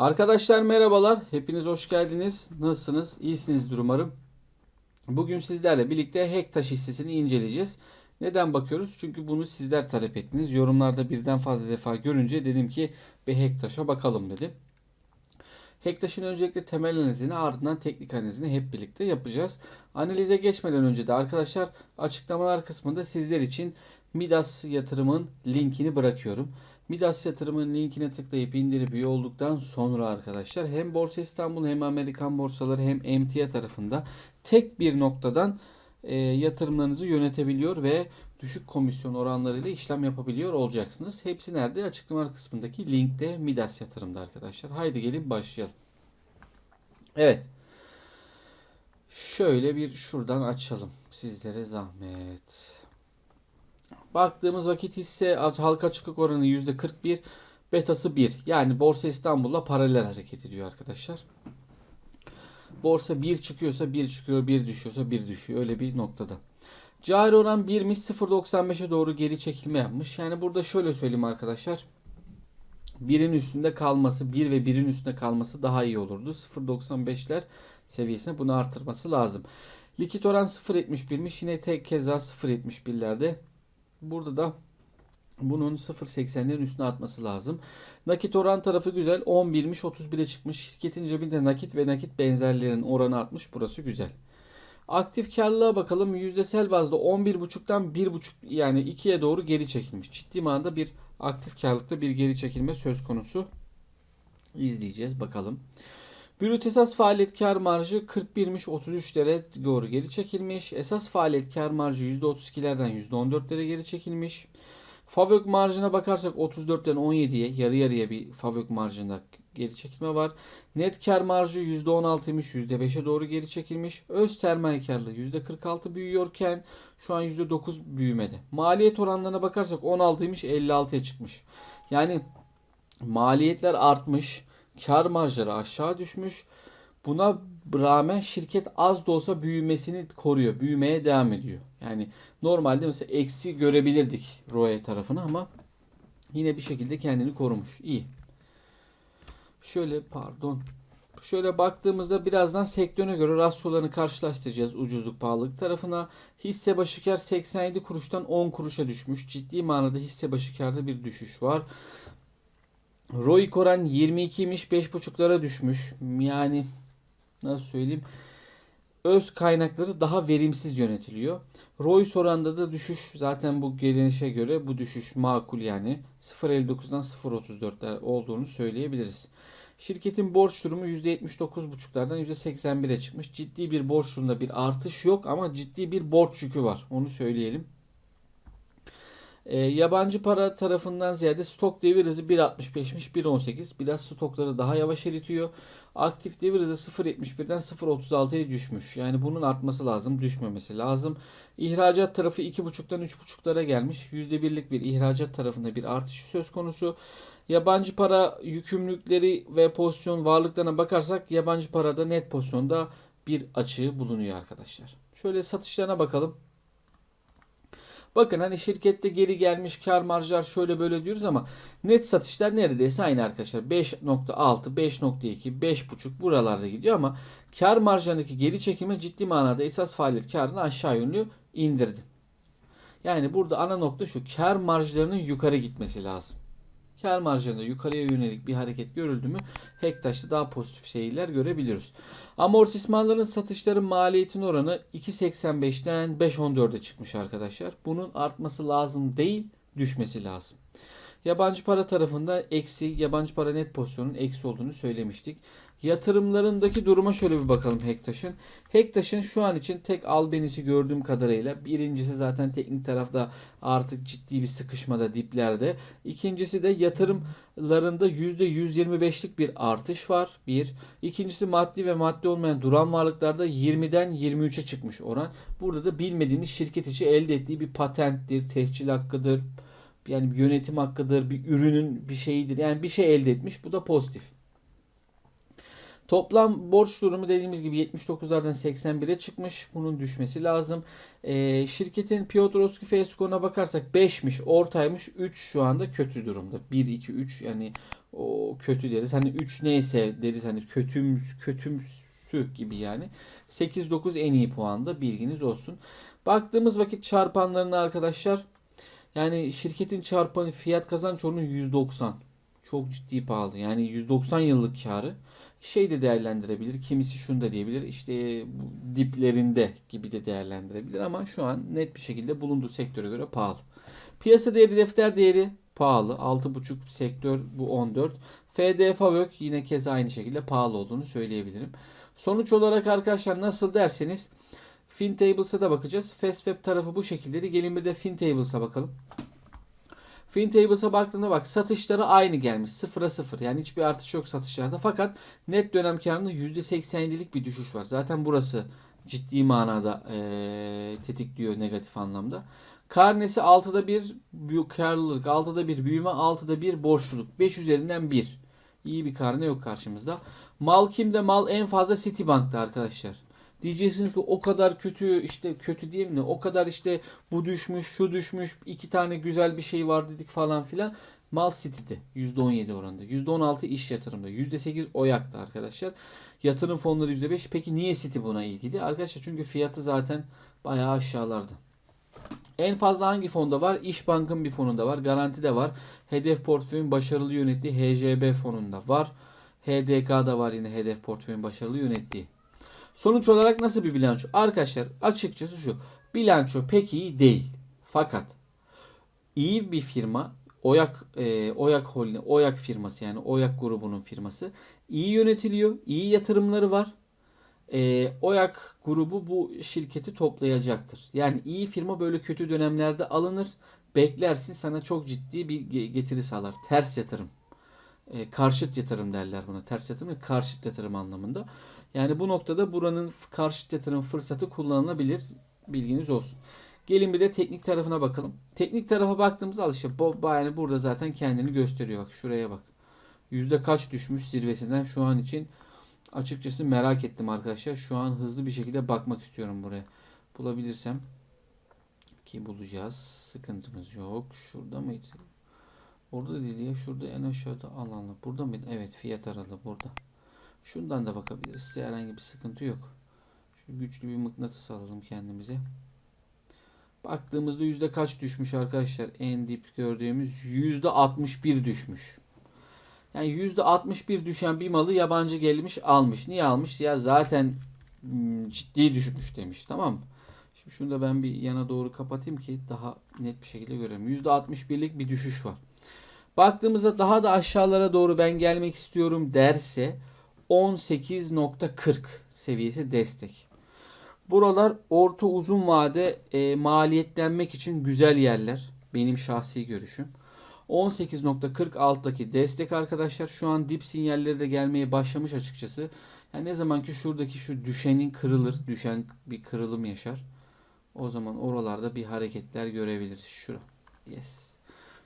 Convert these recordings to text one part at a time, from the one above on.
Arkadaşlar merhabalar. Hepiniz hoş geldiniz. Nasılsınız? İyisinizdir umarım. Bugün sizlerle birlikte Hektaş hissesini inceleyeceğiz. Neden bakıyoruz? Çünkü bunu sizler talep ettiniz. Yorumlarda birden fazla defa görünce dedim ki bir Hektaş'a bakalım dedim. Hektaş'ın öncelikle temel analizini ardından teknik analizini hep birlikte yapacağız. Analize geçmeden önce de arkadaşlar açıklamalar kısmında sizler için Midas yatırımın linkini bırakıyorum. Midas yatırımın linkine tıklayıp indirip üye olduktan sonra arkadaşlar hem Borsa İstanbul hem Amerikan borsaları hem emtia tarafında tek bir noktadan e, yatırımlarınızı yönetebiliyor ve düşük komisyon oranlarıyla işlem yapabiliyor olacaksınız. Hepsi nerede? Açıklamalar kısmındaki linkte Midas yatırımda arkadaşlar. Haydi gelin başlayalım. Evet. Şöyle bir şuradan açalım. Sizlere zahmet. Baktığımız vakit hisse halka açıklık oranı %41, betası 1. Yani Borsa İstanbul'la paralel hareket ediyor arkadaşlar. Borsa 1 çıkıyorsa 1 çıkıyor, 1 düşüyorsa 1 düşüyor. Öyle bir noktada. Cari oran 1'miş 0.95'e doğru geri çekilme yapmış. Yani burada şöyle söyleyeyim arkadaşlar. 1'in üstünde kalması, 1 ve 1'in üstünde kalması daha iyi olurdu. 0.95'ler seviyesine bunu artırması lazım. Likit oran 0.71'miş. Yine tek keza 0.71'lerde. Burada da bunun 0.80'lerin üstüne atması lazım. Nakit oran tarafı güzel. 11'miş 31'e çıkmış. Şirketin cebinde nakit ve nakit benzerlerinin oranı atmış. Burası güzel. Aktif karlılığa bakalım. Yüzdesel bazda 11.5'tan 1.5 yani 2'ye doğru geri çekilmiş. Ciddi manada bir aktif karlılıkta bir geri çekilme söz konusu. İzleyeceğiz bakalım. Brüt esas faaliyet kar marjı 41'miş 33'lere doğru geri çekilmiş. Esas faaliyet kar marjı %32'lerden %14'lere geri çekilmiş. Favök marjına bakarsak 34'ten 17'ye yarı yarıya bir favök marjında geri çekilme var. Net kar marjı %16'ymış %5'e doğru geri çekilmiş. Öz sermaye karlılığı %46 büyüyorken şu an %9 büyümedi. Maliyet oranlarına bakarsak 16'ymış 56'ya çıkmış. Yani maliyetler artmış. Kar marjları aşağı düşmüş. Buna rağmen şirket az da olsa büyümesini koruyor. Büyümeye devam ediyor. Yani normalde mesela eksi görebilirdik ROE tarafını ama yine bir şekilde kendini korumuş. İyi. Şöyle pardon. Şöyle baktığımızda birazdan sektörüne göre rasyolarını karşılaştıracağız ucuzluk pahalılık tarafına. Hisse başı kar 87 kuruştan 10 kuruşa düşmüş. Ciddi manada hisse başı karda bir düşüş var. ROIC oran 22'ymiş 5.5'lara düşmüş. Yani nasıl söyleyeyim? Öz kaynakları daha verimsiz yönetiliyor. ROIC oranda da düşüş zaten bu gelinişe göre bu düşüş makul yani 0.59'dan 0.34'ler olduğunu söyleyebiliriz. Şirketin borç durumu %79.5'lardan %81'e çıkmış. Ciddi bir borç durumunda bir artış yok ama ciddi bir borç yükü var. Onu söyleyelim. E, yabancı para tarafından ziyade stok devir hızı 1.65'miş 1.18. Biraz stokları daha yavaş eritiyor. Aktif devir hızı 0.71'den 0.36'ya düşmüş. Yani bunun artması lazım, düşmemesi lazım. İhracat tarafı 2.5'tan 3.5'lara gelmiş. %1'lik bir ihracat tarafında bir artış söz konusu. Yabancı para yükümlülükleri ve pozisyon varlıklarına bakarsak yabancı parada net pozisyonda bir açığı bulunuyor arkadaşlar. Şöyle satışlarına bakalım. Bakın hani şirkette geri gelmiş kar marjlar şöyle böyle diyoruz ama net satışlar neredeyse aynı arkadaşlar. 5.6, 5.2, 5.5 buralarda gidiyor ama kar marjlarındaki geri çekilme ciddi manada esas faaliyet karını aşağı yönlü indirdi. Yani burada ana nokta şu kar marjlarının yukarı gitmesi lazım. Kar marjlarında yukarıya yönelik bir hareket görüldü mü Hektaş'ta daha pozitif şeyler görebiliriz. Amortismanların satışların maliyetin oranı 2.85'ten 5.14'e çıkmış arkadaşlar. Bunun artması lazım değil, düşmesi lazım. Yabancı para tarafında eksi, yabancı para net pozisyonun eksi olduğunu söylemiştik. Yatırımlarındaki duruma şöyle bir bakalım Hektaş'ın. Hektaş'ın şu an için tek albenisi gördüğüm kadarıyla birincisi zaten teknik tarafta artık ciddi bir sıkışmada diplerde. İkincisi de yatırımlarında %125'lik bir artış var. Bir. İkincisi maddi ve maddi olmayan duran varlıklarda 20'den 23'e çıkmış oran. Burada da bilmediğimiz şirket içi elde ettiği bir patenttir, tehcil hakkıdır, yani bir yönetim hakkıdır, bir ürünün bir şeyidir. Yani bir şey elde etmiş. Bu da pozitif. Toplam borç durumu dediğimiz gibi 79'lardan 81'e çıkmış. Bunun düşmesi lazım. Ee, şirketin Piotrowski Feskon'a bakarsak 5'miş, ortaymış. 3 şu anda kötü durumda. 1, 2, 3 yani o kötü deriz. Hani 3 neyse deriz hani kötümüz, kötümsü gibi yani. 8-9 en iyi puanda bilginiz olsun. Baktığımız vakit çarpanlarına arkadaşlar yani şirketin çarpanı fiyat kazanç oranı 190. Çok ciddi pahalı. Yani 190 yıllık karı şey de değerlendirebilir. Kimisi şunu da diyebilir. İşte diplerinde gibi de değerlendirebilir ama şu an net bir şekilde bulunduğu sektöre göre pahalı. Piyasa değeri defter değeri pahalı. 6.5 sektör bu 14. FD Favök yine kez aynı şekilde pahalı olduğunu söyleyebilirim. Sonuç olarak arkadaşlar nasıl derseniz FinTables'a da bakacağız. FastWeb tarafı bu şekilde. Gelin bir de FinTables'a bakalım. FinTables'a baktığında bak satışları aynı gelmiş. Sıfıra sıfır. Yani hiçbir artış yok satışlarda. Fakat net dönem karında %87'lik bir düşüş var. Zaten burası ciddi manada eee, tetikliyor negatif anlamda. Karnesi 6'da 1 büyük karlılık, 6'da 1 büyüme, 6'da 1 borçluluk. 5 üzerinden 1. İyi bir karne yok karşımızda. Mal kimde? Mal en fazla Citibank'ta arkadaşlar. Diyeceksiniz ki o kadar kötü işte kötü diyeyim mi? O kadar işte bu düşmüş, şu düşmüş, iki tane güzel bir şey var dedik falan filan. Mal City'de %17 oranında. %16 iş yatırımda. %8 OYAK'ta arkadaşlar. Yatırım fonları %5. Peki niye City buna ilgili? Arkadaşlar çünkü fiyatı zaten bayağı aşağılarda. En fazla hangi fonda var? İş Bank'ın bir fonunda var. Garanti de var. Hedef Portföyün başarılı yönettiği HCB fonunda var. HDK'da var yine Hedef Portföyün başarılı yönettiği. Sonuç olarak nasıl bir bilanço? Arkadaşlar açıkçası şu. Bilanço pek iyi değil. Fakat iyi bir firma Oyak e, Oyak Holding Oyak firması yani Oyak grubunun firması iyi yönetiliyor. iyi yatırımları var. E, Oyak grubu bu şirketi toplayacaktır. Yani iyi firma böyle kötü dönemlerde alınır. Beklersin sana çok ciddi bir ge- getiri sağlar. Ters yatırım. E, karşıt yatırım derler buna. Ters yatırım ve karşıt yatırım anlamında. Yani bu noktada buranın karşıt yatırım fırsatı kullanılabilir. Bilginiz olsun. Gelin bir de teknik tarafına bakalım. Teknik tarafa baktığımızda al işte yani burada zaten kendini gösteriyor. Bak şuraya bak. Yüzde kaç düşmüş zirvesinden şu an için açıkçası merak ettim arkadaşlar. Şu an hızlı bir şekilde bakmak istiyorum buraya. Bulabilirsem ki bulacağız. Sıkıntımız yok. Şurada mıydı? Orada değil ya. Şurada en aşağıda Allah. Burada mıydı? Evet fiyat aralığı burada. Şundan da bakabiliriz. Size herhangi bir sıkıntı yok. Şu güçlü bir mıknatıs alalım kendimize. Baktığımızda yüzde kaç düşmüş arkadaşlar? En dip gördüğümüz yüzde 61 düşmüş. Yani yüzde 61 düşen bir malı yabancı gelmiş almış. Niye almış? Ya zaten hmm, ciddi düşmüş demiş. Tamam? Şimdi şunu da ben bir yana doğru kapatayım ki daha net bir şekilde görelim. Yüzde 61'lik bir düşüş var. Baktığımızda daha da aşağılara doğru ben gelmek istiyorum derse 18.40 seviyesi destek. Buralar orta uzun vade e, maliyetlenmek için güzel yerler. Benim şahsi görüşüm. 18.40 alttaki destek arkadaşlar. Şu an dip sinyalleri de gelmeye başlamış açıkçası. Yani ne zaman ki şuradaki şu düşenin kırılır, düşen bir kırılım yaşar. O zaman oralarda bir hareketler görebiliriz. Şura. Yes.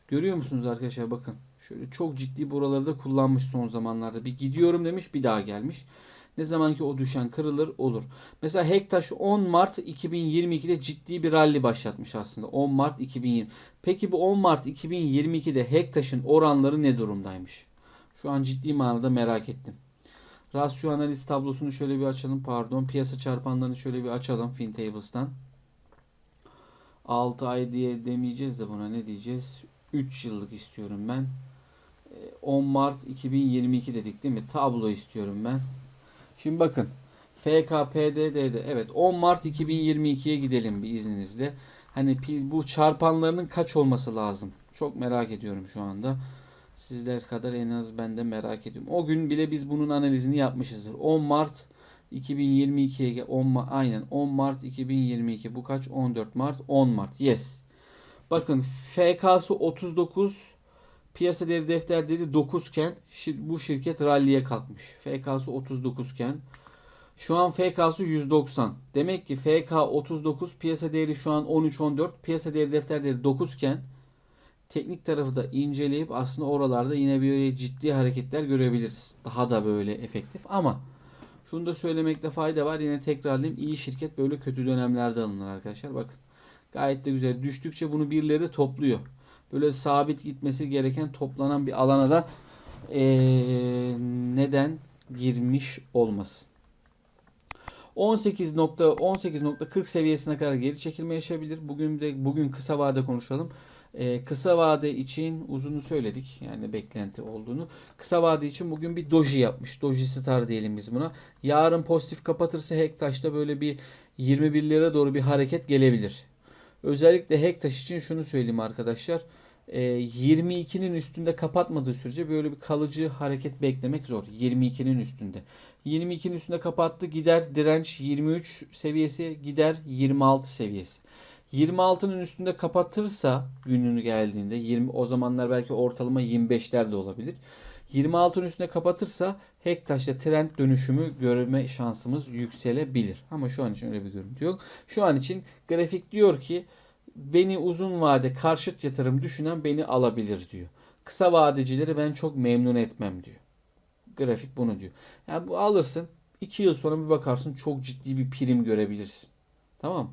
Görüyor musunuz arkadaşlar bakın. Şöyle çok ciddi buraları da kullanmış son zamanlarda. Bir gidiyorum demiş bir daha gelmiş. Ne zaman ki o düşen kırılır olur. Mesela Hektaş 10 Mart 2022'de ciddi bir rally başlatmış aslında. 10 Mart 2020. Peki bu 10 Mart 2022'de Hektaş'ın oranları ne durumdaymış? Şu an ciddi manada merak ettim. Rasyo analiz tablosunu şöyle bir açalım. Pardon. Piyasa çarpanlarını şöyle bir açalım FinTables'tan. 6 ay diye demeyeceğiz de buna ne diyeceğiz? 3 yıllık istiyorum ben. Ee, 10 Mart 2022 dedik değil mi? Tablo istiyorum ben. Şimdi bakın. FKPDD'de evet 10 Mart 2022'ye gidelim bir izninizle. Hani bu çarpanlarının kaç olması lazım? Çok merak ediyorum şu anda. Sizler kadar en az ben de merak ediyorum. O gün bile biz bunun analizini yapmışızdır. 10 Mart 2022'ye ge- 10 Ma- aynen 10 Mart 2022 bu kaç? 14 Mart 10 Mart. Yes. Bakın FK'sı 39 piyasa değeri defter değeri 9 iken bu şirket rally'e kalkmış. FK'sı 39 iken şu an FK'sı 190. Demek ki FK 39 piyasa değeri şu an 13 14 piyasa değeri defter değeri 9 iken teknik tarafı da inceleyip aslında oralarda yine böyle ciddi hareketler görebiliriz. Daha da böyle efektif ama Şunu da söylemekte fayda var. Yine tekrarlayayım. İyi şirket böyle kötü dönemlerde alınır arkadaşlar. Bakın. Gayet de güzel. Düştükçe bunu birileri topluyor. Böyle sabit gitmesi gereken toplanan bir alana da eee, neden girmiş olmasın. 18.18.40 seviyesine kadar geri çekilme yaşayabilir. Bugün de bugün kısa vade konuşalım. Ee, kısa vade için uzunu söyledik. Yani beklenti olduğunu. Kısa vade için bugün bir doji yapmış. Doji star diyelim biz buna. Yarın pozitif kapatırsa Hektaş'ta böyle bir 21 lira doğru bir hareket gelebilir. Özellikle Hektaş için şunu söyleyeyim arkadaşlar. Ee, 22'nin üstünde kapatmadığı sürece böyle bir kalıcı hareket beklemek zor. 22'nin üstünde. 22'nin üstünde kapattı gider direnç 23 seviyesi gider 26 seviyesi. 26'nın üstünde kapatırsa gününü geldiğinde 20 o zamanlar belki ortalama 25'ler de olabilir. 26'nın üstünde kapatırsa Hektaş'ta trend dönüşümü görme şansımız yükselebilir. Ama şu an için öyle bir görüntü yok. Şu an için grafik diyor ki beni uzun vade karşıt yatırım düşünen beni alabilir diyor. Kısa vadecileri ben çok memnun etmem diyor. Grafik bunu diyor. Yani bu alırsın 2 yıl sonra bir bakarsın çok ciddi bir prim görebilirsin. Tamam mı?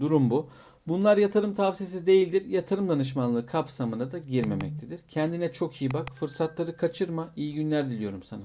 Durum bu. Bunlar yatırım tavsiyesi değildir. Yatırım danışmanlığı kapsamına da girmemektedir. Kendine çok iyi bak. Fırsatları kaçırma. İyi günler diliyorum sana.